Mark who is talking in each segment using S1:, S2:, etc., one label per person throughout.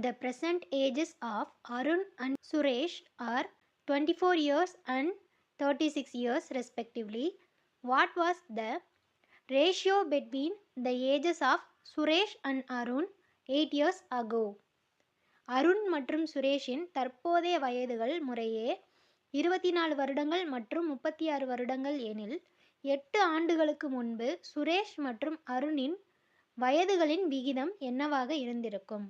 S1: The present ages of Arun and Suresh are 24 years and 36 years respectively. What was the ratio between the ages of Suresh and Arun 8 years ago? Arun மற்றும் சுரேஷின் தற்போதைய வயதுகள் முறையே இருபத்தி நாலு வருடங்கள் மற்றும் முப்பத்தி ஆறு வருடங்கள் எனில் எட்டு ஆண்டுகளுக்கு முன்பு சுரேஷ் மற்றும் அருணின் வயதுகளின் விகிதம் என்னவாக இருந்திருக்கும்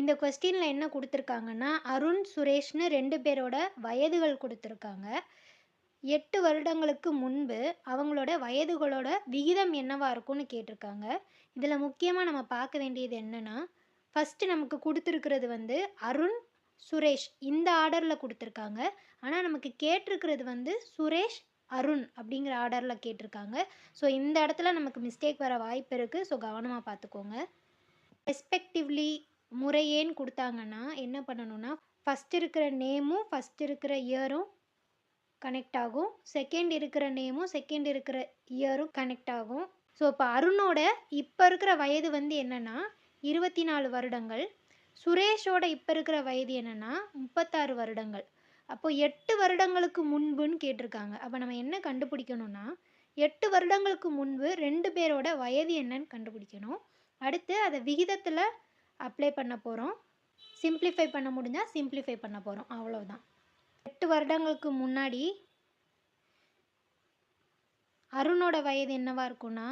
S1: இந்த கொஸ்டினில் என்ன கொடுத்துருக்காங்கன்னா அருண் சுரேஷ்னு ரெண்டு பேரோட வயதுகள் கொடுத்துருக்காங்க. எட்டு வருடங்களுக்கு முன்பு அவங்களோட வயதுகளோட விகிதம் என்னவா இருக்கும்னு கேட்டிருக்காங்க. இதில் முக்கியமாக நம்ம பார்க்க வேண்டியது என்னென்னா ஃபஸ்ட்டு நமக்கு கொடுத்துருக்கிறது வந்து அருண் சுரேஷ் இந்த ஆர்டரில் கொடுத்துருக்காங்க. ஆனால் நமக்கு கேட்டிருக்கிறது வந்து சுரேஷ் அருண் அப்படிங்கிற ஆர்டரில் கேட்டிருக்காங்க. ஸோ இந்த இடத்துல நமக்கு மிஸ்டேக் வர வாய்ப்பு இருக்குது ஸோ கவனமாக பார்த்துக்கோங்க. ரெஸ்பெக்டிவ்லி முறையேன்னு கொடுத்தாங்கன்னா என்ன பண்ணணும்னா ஃபஸ்ட் இருக்கிற நேமும் ஃபஸ்ட் இருக்கிற இயரும் கனெக்ட் ஆகும். செகண்ட் இருக்கிற நேமும் செகண்ட் இருக்கிற இயரும் கனெக்ட் ஆகும். ஸோ இப்போ அருணோட இப்போ இருக்கிற வயது வந்து என்னென்னா இருபத்தி நாலு வருடங்கள். சுரேஷோட இப்போ இருக்கிற வயது என்னென்னா முப்பத்தாறு வருடங்கள். அப்போது எட்டு வருடங்களுக்கு முன்புன்னு கேட்டிருக்காங்க. அப்போ நம்ம என்ன கண்டுபிடிக்கணும்னா எட்டு வருடங்களுக்கு முன்பு ரெண்டு பேரோட வயது என்னன்னு கண்டுபிடிக்கணும். அடுத்து அதை விகிதத்தில் அப்ளை பண்ண போகிறோம் சிம்ப்ளிஃபை பண்ண முடிஞ்சால் சிம்ப்ளிஃபை பண்ண போகிறோம் அவ்வளோதான் எட்டு வருடங்களுக்கு முன்னாடி அருணோட வயது என்னவாக இருக்கும்னா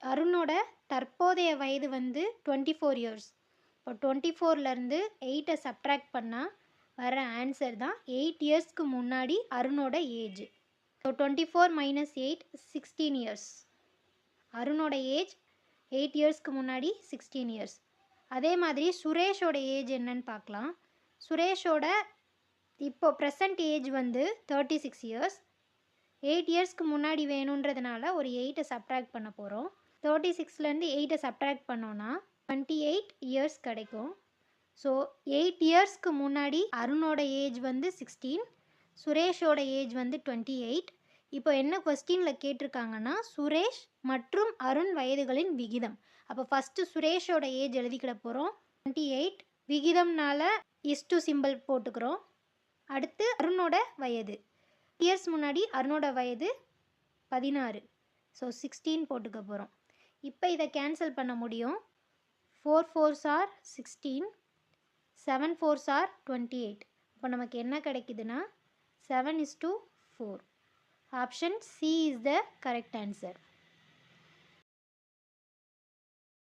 S1: அருணோட தற்போதைய வயது வந்து டுவெண்ட்டி ஃபோர் இயர்ஸ் இப்போ டுவெண்ட்டி ஃபோர்லேருந்து எயிட்டை சப்ட்ராக்ட் பண்ணால் வர ஆன்சர் தான் எயிட் இயர்ஸ்க்கு முன்னாடி அருணோட age so twenty four minus eight sixteen years அருணோட age eight இயர்ஸ்க்கு முன்னாடி சிக்ஸ்டீன் இயர்ஸ். அதே மாதிரி சுரேஷோட ஏஜ் என்னன்னு பார்க்கலாம். சுரேஷோட இப்போ ப்ரெசன்ட் ஏஜ் வந்து தேர்ட்டி சிக்ஸ் இயர்ஸ். எயிட் இயர்ஸ்க்கு முன்னாடி வேணுன்றதுனால ஒரு எயிட்டை சப்ட்ராக்ட் பண்ண போகிறோம் தேர்ட்டி சிக்ஸ்லேருந்து எயிட்டை சப்ட்ராக்ட் பண்ணோன்னா டுவெண்ட்டி எயிட் இயர்ஸ் கிடைக்கும். ஸோ எயிட் இயர்ஸ்க்கு முன்னாடி அருணோட ஏஜ் வந்து சிக்ஸ்டீன் சுரேஷோட ஏஜ் வந்து டுவெண்ட்டி எயிட். இப்போ என்ன கொஸ்டினில் கேட்டிருக்காங்கன்னா சுரேஷ் மற்றும் அருண் வயதுகளின் விகிதம். அப்போ ஃபஸ்ட்டு சுரேஷோட ஏஜ் எழுதிக்கிட போகிறோம் டுவெண்ட்டி எயிட் விகிதம்னால இஸ்டு சிம்பிள் போட்டுக்கிறோம். அடுத்து அருணோட வயது. இயர்ஸ் முன்னாடி அருணோட வயது பதினாறு. ஸோ சிக்ஸ்டீன் போட்டுக்க போகிறோம் இப்போ இதை கேன்சல் பண்ண முடியும். Four fours are sixteen seven fours are twenty eight இப்போ நமக்கு என்ன கிடைக்குதுன்னா seven is to four Option C is the correct answer.